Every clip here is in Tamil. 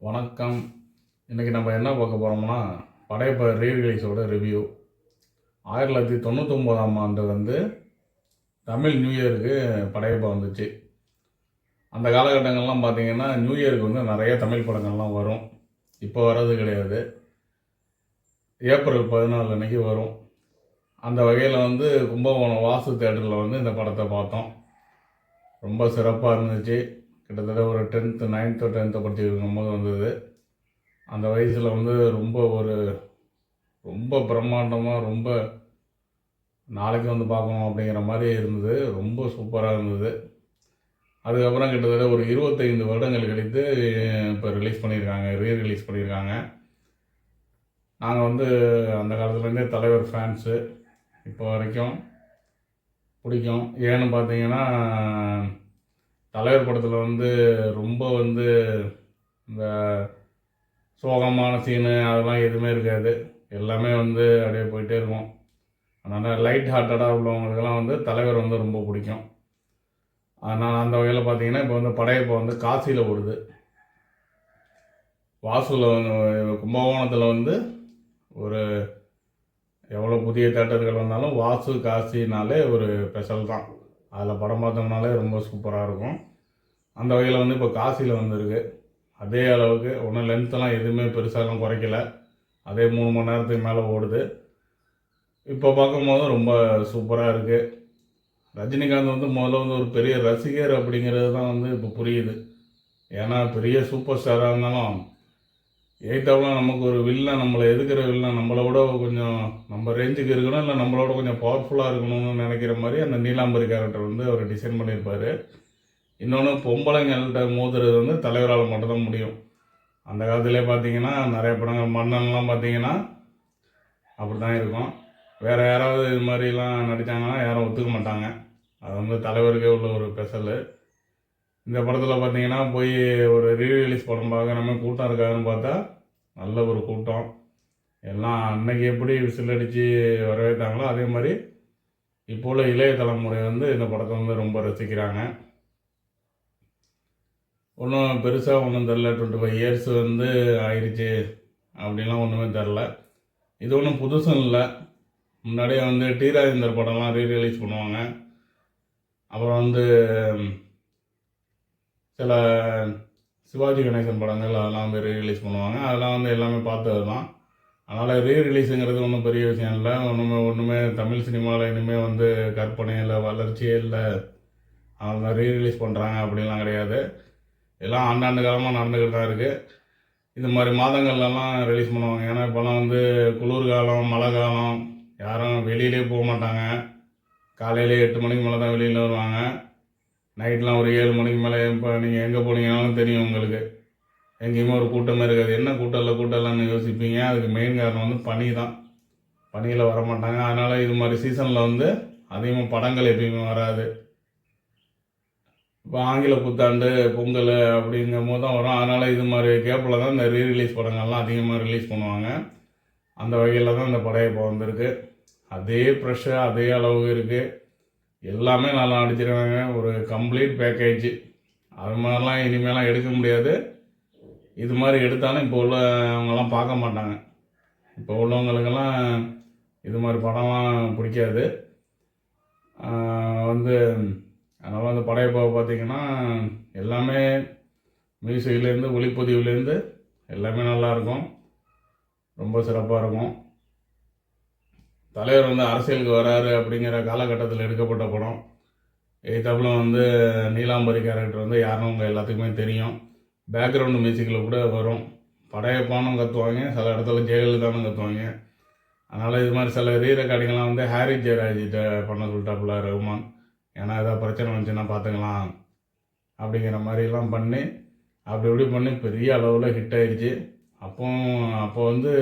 வணக்கம். இன்றைக்கி நம்ம என்ன பார்க்க போகிறோம்னா படையப்ப ரீரிலீஸோட ரிவ்யூ ஆயிரத்தி தொள்ளாயிரத்தி தொண்ணூற்றொம்போதாம் ஆண்டு வந்து தமிழ் நியூ இயருக்கு படையப்பா வந்துச்சு. அந்த காலகட்டங்கள்லாம் பார்த்தீங்கன்னா நியூ இயருக்கு வந்து நிறைய தமிழ் படங்கள்லாம் வரும். இப்போ வர்றது கிடையாது. ஏப்ரல் பதினாலு அன்னைக்கு வரும். அந்த வகையில் வந்து கும்பகோணம் வாசு தேட்டரில் வந்து இந்த படத்தை பார்த்தோம். ரொம்ப சிறப்பாக இருந்துச்சு. கிட்டத்தட்ட ஒரு டென்த்து நைன்த்து டென்த்து படிச்சுருக்கும் போது வந்தது. அந்த வயசில் வந்து ரொம்ப ஒரு ரொம்ப பிரம்மாண்டமாக ரொம்ப நாளைக்கு வந்து பார்க்கணும் அப்படிங்கிற மாதிரி இருந்தது. ரொம்ப சூப்பராக இருந்தது. அதுக்கப்புறம் கிட்டத்தட்ட ஒரு இருபத்தைந்து வருடங்கள் கழித்து இப்போ ரிலீஸ் பண்ணியிருக்காங்க ரீ ரிலீஸ் பண்ணியிருக்காங்க. நாங்கள் வந்து அந்த காலத்துலேருந்தே தலைவர் ஃபேன்ஸு இப்போ வரைக்கும் பிடிக்கும். ஏன்னு பார்த்தீங்கன்னா தலைவர் படத்தில் வந்து ரொம்ப வந்து இந்த சோகமான சீனு அதெல்லாம் எதுவுமே இருக்காது. எல்லாமே வந்து அப்படியே போயிட்டே இருக்கும். அதனால் லைட் ஹார்ட்டடாக உள்ளவங்களுக்கெல்லாம் வந்து தலைவர் வந்து ரொம்ப பிடிக்கும். அதனால் அந்த வகையில் பார்த்தீங்கன்னா இப்போ வந்து படையப்போ வந்து காசியில் ஓடுது. வாசலில் வந்து கும்பகோணத்தில் வந்து ஒரு எவ்வளோ புதிய தேட்டர்கள் வந்தாலும் வாசு காசினாலே ஒரு ஸ்பெஷல் தான். அதில் படம் பார்த்தோம்னாலே ரொம்ப சூப்பராக இருக்கும். அந்த வகையில் வந்து இப்போ காசியில் வந்திருக்கு. அதே அளவுக்கு ஒன்றும் லென்த்தெல்லாம் எதுவுமே பெருசாலாம் குறைக்கல. அதே மூணு மணி நேரத்துக்கு மேலே ஓடுது. இப்போ பார்க்கும்போது ரொம்ப சூப்பராக இருக்குது ரஜினிகாந்த் வந்து முதல்ல வந்து ஒரு பெரிய ரசிகர் அப்படிங்கிறது தான் வந்து இப்போ புரியுது. ஏன்னா பெரிய சூப்பர் ஸ்டாராக இருந்தாலும் எயித்தாவில் நமக்கு ஒரு வில்லன் நம்மளை எதுக்கிற வில்லன் நம்மளை விட கொஞ்சம் நம்ம ரேஞ்சுக்கு இருக்கணும் இல்லை நம்மளோட கொஞ்சம் பவர்ஃபுல்லாக இருக்கணும்னு நினைக்கிற மாதிரி அந்த நீலாம்பரி கேரக்டர் வந்து அவர் டிசைன் பண்ணியிருப்பார். இன்னொன்று பொம்பளைங்கள்கிட்ட மோதுறது வந்து தலைவரால் மட்டும்தான் முடியும். அந்த காலத்திலே பார்த்தீங்கன்னா நிறைய படங்கள் மன்னன்லாம் பார்த்தீங்கன்னா அப்படி தான் இருக்கும். வேறு யாராவது இது மாதிரிலாம் நடித்தாங்கன்னா யாரும் ஒத்துக்க மாட்டாங்க. அது வந்து தலைவருக்கே உள்ள ஒரு ஸ்பெஷலு இந்த படத்தில் பார்த்தீங்கன்னா போய் ஒரு ரீரிலீஸ் படம் பார்க்க நம்ம கூட்டம் இருக்காதுன்னு பார்த்தா நல்ல ஒரு கூட்டம். எல்லாம் அன்னைக்கு எப்படி விசில் அடித்து வரவேற்றாங்களோ அதே மாதிரி இப்போ உள்ள இளைய தலைமுறை வந்து இந்த படத்தை வந்து ரொம்ப ரசிக்கிறாங்க. ஒன்றும் பெருசாக ஒன்றும் தெரில டுவெண்ட்டி ஃபைவ் இயர்ஸ் வந்து ஆயிடுச்சு அப்படின்லாம் ஒன்றுமே தெரில இது ஒன்றும் புதுசும் இல்லை. முன்னாடியே வந்து டி ராஜேந்தர் படம்லாம் ரீ ரிலீஸ் பண்ணுவாங்க. அப்புறம் வந்து சில சிவாஜி கணேசன் படங்கள் அதெல்லாம் வந்து ரீ ரிலீஸ் பண்ணுவாங்க. அதெல்லாம் வந்து எல்லாமே பார்த்தது தான். அதனால் ரீ ரிலீஸுங்கிறது ஒன்றும் பெரிய விஷயம் இல்லை. ஒன்றுமே ஒன்றுமே தமிழ் சினிமாவில் இனிமேல் வந்து கற்பனை இல்லை வளர்ச்சியே இல்லை. அவங்க ரீ ரிலீஸ் பண்ணுறாங்க அப்படின்லாம் கிடையாது. எல்லாம் ஆண்டாண்டு காலமாக நடந்துக்கிட்டு தான் இருக்குது இந்த மாதிரி மாதங்கள்லாம் ரிலீஸ் பண்ணுவாங்க. ஏன்னா இப்போலாம் வந்து குளிர்காலம் மழை காலம் யாரும் வெளியிலே போக மாட்டாங்க. காலையிலே எட்டு மணிக்கு மேலே தான் வெளியில் வருவாங்க. நைட்லாம் ஒரு ஏழு மணிக்கு மேலே இப்போ நீங்கள் எங்கே போனீங்கனாலும் தெரியும் உங்களுக்கு. எங்கேயுமே ஒரு கூட்டமே இருக்காது. என்ன கூட்டம் இல்லை கூட்டம் இல்லைன்னு யோசிப்பீங்க? அதுக்கு மெயின் காரணம் வந்து பனி தான். பனியில் வர மாட்டாங்க அதனால் இது மாதிரி சீசனில் வந்து அதிகமாக படங்கள் எப்பயுமே வராது. இப்போ ஆங்கில புத்தாண்டு பொங்கல் அப்படிங்கும் போது தான் வரும். அதனால் இது மாதிரி கேப்பில் தான் இந்த ரீ ரிலீஸ் படங்கள்லாம் அதிகமாக ரிலீஸ் பண்ணுவாங்க. அந்த வகையில் தான் இந்த படம் இப்போ வந்திருக்கு. அதே ப்ரெஷ்ஷாக அதே அளவுக்கு இருக்குது எல்லாமே நல்லா அடிச்சிருக்காங்க ஒரு கம்ப்ளீட் பேக்கேஜ் அது மாதிரிலாம் இனிமேலாம் எடுக்க முடியாது. இது மாதிரி எடுத்தாலும் இப்போ உள்ளவங்கெல்லாம் பார்க்க மாட்டாங்க. இப்போ உள்ளவங்களுக்கெல்லாம் இது மாதிரி படம்லாம் பிடிக்காது. வந்து அதனால் அந்த படையப்பாவை பார்த்திங்கன்னா எல்லாமே மியூசிக்லேருந்து ஒளிப்பதிவுலேருந்து எல்லாமே நல்லாயிருக்கும் ரொம்ப சிறப்பாக இருக்கும். தலைவர் வந்து அரசியலுக்கு வராரு அப்படிங்கிற காலகட்டத்தில் எடுக்கப்பட்ட படம். எய்தாப்புல வந்து நீலாம்பரி கேரக்டர் வந்து யாருன்னு உங்கள் எல்லாத்துக்குமே தெரியும். பேக்ரவுண்டு மியூசிக்கில் கூட வரும். படையப்பானும் கற்றுவாங்க சில இடத்துல ஜெயலலிதானும் கற்றுவாங்க அதனால் இது மாதிரி சில ரீ ரெக்கார்டிங்லாம் வந்து ஹாரி ஜெயராஜிட்ட பண்ண சொல்லிட்டாப்புல ரகுமான். ஏன்னா ஏதாவது பிரச்சனை வந்துச்சுன்னா பார்த்துக்கலாம் அப்படிங்கிற மாதிரிலாம் பண்ணி அப்படி இப்படி பண்ணி பெரிய அளவில் ஹிட் ஆயிடுச்சு. அப்போ அப்போ வந்து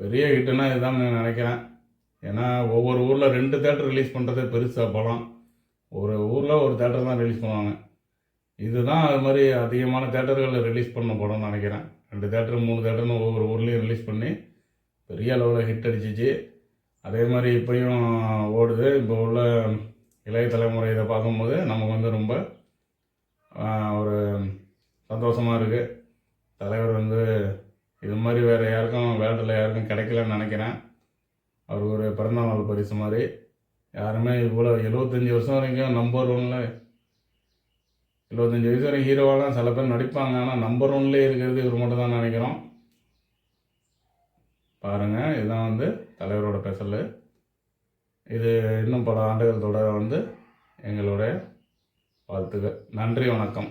பெரிய ஹிட்டுனா இதுதான் நான் நினைக்கிறேன். ஏன்னா ஒவ்வொரு ஊரில் ரெண்டு தேட்டர் ரிலீஸ் பண்ணுறதே பெருசு அப்போலாம் ஒரு ஊரில் ஒரு தேட்டர் தான் ரிலீஸ் பண்ணுவாங்க. இதுதான் அது மாதிரி அதிகமான தேட்டர்களில் ரிலீஸ் பண்ண படம்னு நினைக்கிறேன். ரெண்டு தேட்டர் மூணு தேட்டர்னு ஒவ்வொரு ஊர்லேயும் ரிலீஸ் பண்ணி பெரிய அளவில் ஹிட் அடிச்சிச்சு. அதே மாதிரி இப்போயும் ஓடுது. இப்போ உள்ள இளைய தலைமுறை இதை பார்க்கும்போது நமக்கு வந்து ரொம்ப ஒரு சந்தோஷமாக இருக்குது தலைவர் வந்து இது மாதிரி வேறு யாருக்கும் வேர்ல்டில் யாருக்கும் கிடைக்கலன்னு நினைக்கிறேன். அவர் ஒரு பிறந்தநாள் பரிசு மாதிரி. யாருமே இவ்வளோ எழுபத்தஞ்சி வருஷம் வரைக்கும் நம்பர் ஒன்ல எழுபத்தஞ்சி வயசு வரைக்கும் ஹீரோவெல்லாம் சில பேர் நடிப்பாங்க. ஆனால் நம்பர் ஒன்லேயே இருக்கிறது இவர் மட்டும் தான் நினைக்கிறோம். பாருங்கள் இதுதான் வந்து தலைவரோட ஸ்பெஷலு இது இன்னும் பல ஆண்டுகள் தொடர வந்து எங்களுடைய வாழ்த்துக்கள். நன்றி வணக்கம்.